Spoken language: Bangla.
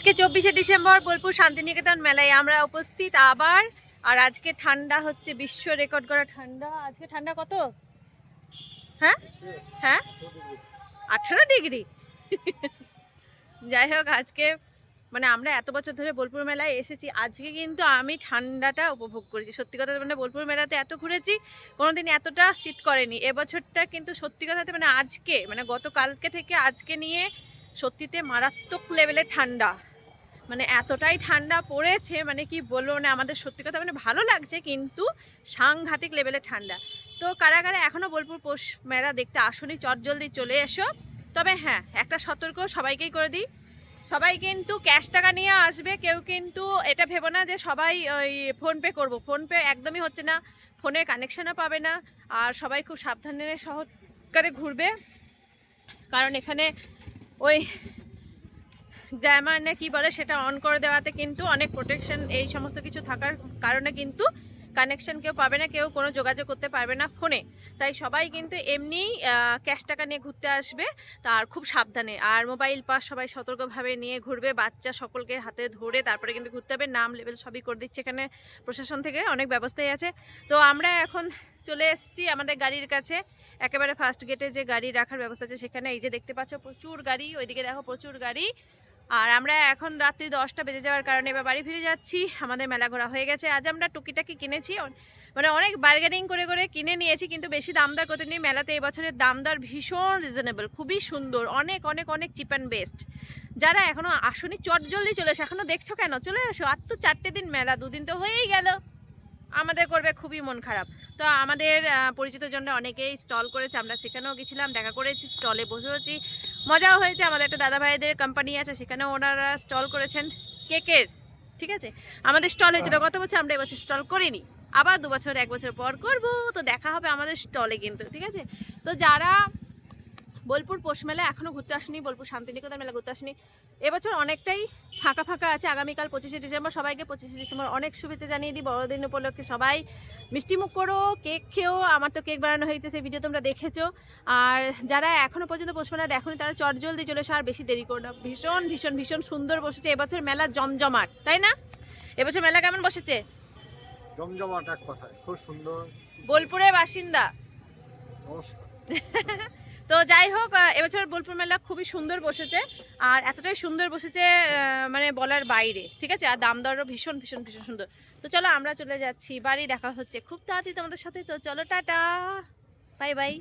আজকে চব্বিশে ডিসেম্বর বোলপুর শান্তিনিকেতন মেলায় আমরা উপস্থিত আবার। আর আজকে ঠান্ডা হচ্ছে, বিশ্ব রেকর্ড করা ঠান্ডা। আজকে ঠান্ডা কত? হ্যাঁ? হ্যাঁ? আঠেরো ডিগ্রি। যাই হোক, আজকে মানে আমরা এত বছর ধরে বোলপুর মেলায় এসেছি। আজকে কিন্তু আমি ঠান্ডাটা উপভোগ করেছি। সত্যি কথা মানে বোলপুর মেলাতে এত ঘুরেছি, কোনোদিন এতটা শীত করেনি। এবছরটা কিন্তু সত্যি কথাতে মানে আজকে মানে গতকালকে থেকে আজকে নিয়ে সত্যিতে মারাত্মক লেভেলের ঠান্ডা। মানে এতটাই ঠান্ডা পড়েছে মানে কি বলব না আমাদের সত্যি কথা মানে ভালো লাগছে কিন্তু সাংঘাতিক লেভেলের ঠান্ডা। তো কারা কারা এখনও বোলপুর পোষ মেলা দেখতে আসনি চটজলদি চলে এসো। তবে হ্যাঁ একটা সতর্ক সবাইকেই করে দিই। সবাই কিন্তু ক্যাশ টাকা নিয়ে আসবে, কেউ কিন্তু এটা ভেবো না যে সবাই ওই ফোনপে করব। ফোনপে একদমই হচ্ছে না ফোনের কানেকশানও পাবে না, আর সবাই খুব সাবধানে সহকারে ঘুরবে। কারণ এখানে ওই গ্রামার না কি বলে সেটা অন করে দেওয়াতে কিন্তু অনেক প্রোটেকশন এই সমস্ত কিছু থাকার কারণে কিন্তু কানেকশন কেউ পাবে না, কেউ কোনো যোগাযোগ করতে পারবে না ফোনে। তাই সবাই কিন্তু এমনি ক্যাশ টাকা নিয়ে ঘুরতে আসবে, তার খুব সাবধানে। আর মোবাইল পাস সবাই সতর্কভাবে নিয়ে ঘুরবে, বাচ্চা সকলকে হাতে ধরে তারপরে কিন্তু ঘুরতে হবে। নাম লেভেল সবই করে দিচ্ছে এখানে প্রশাসন থেকে, অনেক ব্যবস্থাই আছে। তো আমরা এখন চলে এসেছি আমাদের গাড়ির কাছে। একেবারে ফার্স্ট গেটে যে গাড়ি রাখার ব্যবস্থা আছে সেখানে এই যে দেখতে পাচ্ছ প্রচুর গাড়ি, ওইদিকে দেখো প্রচুর গাড়ি। আর আমরা এখন রাত্রি দশটা বেজে যাওয়ার কারণে এবার বাড়ি ফিরে যাচ্ছি। আমাদের মেলা ঘোরা হয়ে গেছে। আজ আমরা টুকিটাকি কিনেছি। মানে অনেক বার্গেনিং করে করে কিনে নিয়েছি, কিন্তু বেশি দামদার করতে নিয়ে মেলাতে এবছরের দামদার ভীষণ রিজনেবল খুবই সুন্দর, অনেক অনেক অনেক চিপ অ্যান্ড বেস্ট যারা এখনও আসনি, চট জলদি চলে এসো। এখনও দেখছ কেন? চলে এসো। আর তো চারটে দিন মেলা, দুদিন তো হয়েই গেল। আমাদের করবে খুবই মন খারাপ। তো আমাদের আহ, পরিচিত জন্য অনেকেই স্টল করেছে আমরা সেখানেও গেছিলাম দেখা করেছি স্টলে বসেছি মজাও হয়েছে আমাদের একটা দাদা ভাইদের কোম্পানি আছে সেখানেও ওনারা স্টল করেছেন। কেকের ঠিক আছে? আমাদের স্টল হয়েছিল গত বছর আমরা এবছর স্টল করিনি। আবার দু বছর এক বছর পর করব তো দেখা হবে আমাদের স্টলে কিন্তু ঠিক আছে? তো যারা বোলপুর পৌষ মেলা এখনও ঘুরতে আসেনি বোলপুর শান্তিনিকেতন মেলা ঘুরতে আসেনি। এবছর অনেকটাই ফাঁকা ফাঁকা আছে। আগামীকাল পঁচিশে ডিসেম্বর সবাইকে পঁচিশে ডিসেম্বর অনেক শুভেচ্ছা জানিয়ে দিই। বড়দিন উপলক্ষে সবাই মিষ্টি মুখ করো কেক খেয়েও আমার তো কেক বানানো হয়েছে সেই ভিডিও তোমরা দেখেছ। আর যারা এখনও পর্যন্ত পৌষ মেলা দেখোনি তারা চট জলদি চলে এসো আর বেশি দেরি করো না। ভীষণ ভীষণ ভীষণ সুন্দর বসেছে এবছর মেলা জমজমাট তাই না? এবছর মেলা কেমন বসেছে? জমজমাট এক কথায় খুব সুন্দর। বোলপুরের বাসিন্দা। নমস্কার। তো যাই হোক এবছর বোলপুর মেলা খুবই সুন্দর বসেছে আর এতটাই সুন্দর বসেছে মানে বলার বাইরে, ঠিক আছে? আর দাম দরও ভীষণ ভীষণ ভীষণ সুন্দর। তো চলো আমরা চলে যাচ্ছি, বাড়ি দেখা হচ্ছে। খুব তাড়াতাড়ি তোমাদের সাথে, তো চলো, টাটা। Bye bye.